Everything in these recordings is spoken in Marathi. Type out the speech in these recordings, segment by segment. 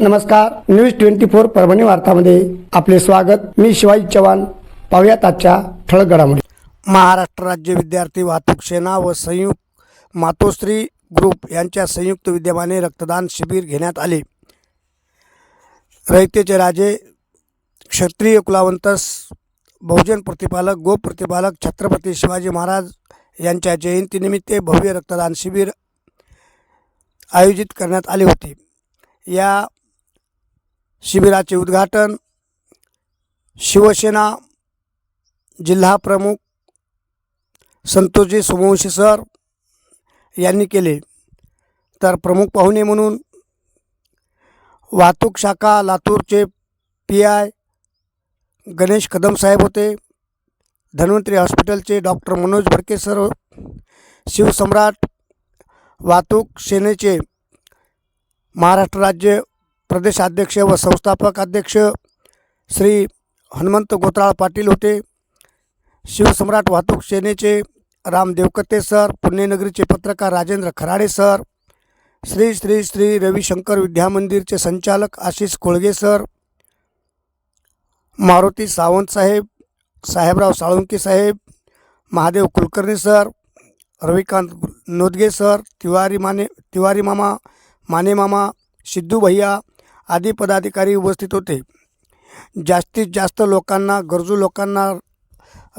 नमस्कार न्यूज ट्वेंटी फोर परभणी वार्तामध्ये आपले स्वागत. मी शिवाजी चव्हाण. पाहुयात आजच्या ठळक घडामोडी महाराष्ट्र राज्य विद्यार्थी वाहतूक सेना व संयुक्त मातोश्री ग्रुप यांच्या संयुक्त विद्यमाने रक्तदान शिबिर घेण्यात आले. रयतेचे राजे क्षत्रिय कुलावंत बहुजन प्रतिपालक गो प्रतिपालक छत्रपती शिवाजी महाराज यांच्या जयंतीनिमित्त भव्य रक्तदान शिबिर आयोजित करण्यात आले होते. या शिबिराचे उद्घाटन शिवसेना जिल्हा प्रमुख संतोषजी सोमवंशी सर यांनी केले. तर प्रमुख पाहुणे म्हणून वाहतूक शाखा लातूरचे पी आय गणेश कदम साहेब होते. धन्वंतरी हॉस्पिटलचे डॉक्टर मनोज भडके सर शिवसम्राट वाहतूक सेनेचे महाराष्ट्र राज्य प्रदेशाध्यक्ष व संस्थापक अध्यक्ष श्री हनुमंत गोत्राळ पाटील होते. शिवसम्राट वाहतूक सेनेचे राम देवकते सर पुण्यनगरीचे पत्रकार राजेंद्र खराडे सर श्री श्री श्री रविशंकर विद्यामंदिरचे संचालक आशिष कोळगे सर मारुती सावंत साहेब साहेबराव साळुंके साहेब महादेव कुलकर्णी सर रविकांत नोदगे सर तिवारी माने तिवारी मामा माने मामा सिद्धू भैया आदी पदाधिकारी उपस्थित होते. जास्तीत जास्त लोकांना गरजू लोकांना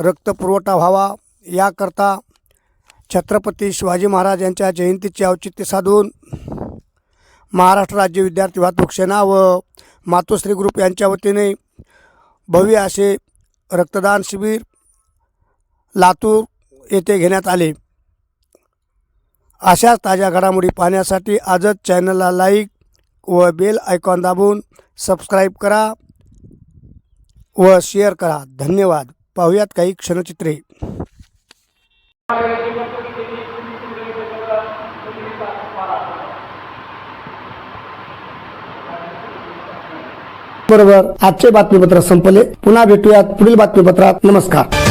रक्तपुरवठा व्हावा याकरता छत्रपती शिवाजी महाराज यांच्या जयंतीचे औचित्य साधून महाराष्ट्र राज्य विद्यार्थी वाहतूक सेना व मातोश्री ग्रुप यांच्या वतीने भव्य असे रक्तदान शिबिर लातूर येथे घेण्यात आले. अशाच ताज्या घडामोडी पाहण्यासाठी आजच चॅनलला लाईक व बेल आयकॉन दाबून सबस्क्राईब करा व शेअर करा. धन्यवाद. पाहूयात काही क्षणचित्रे. बरोबर. आजचे बातमीपत्र संपले. पुन्हा भेटूयात पुढील बातमीपत्रात. नमस्कार.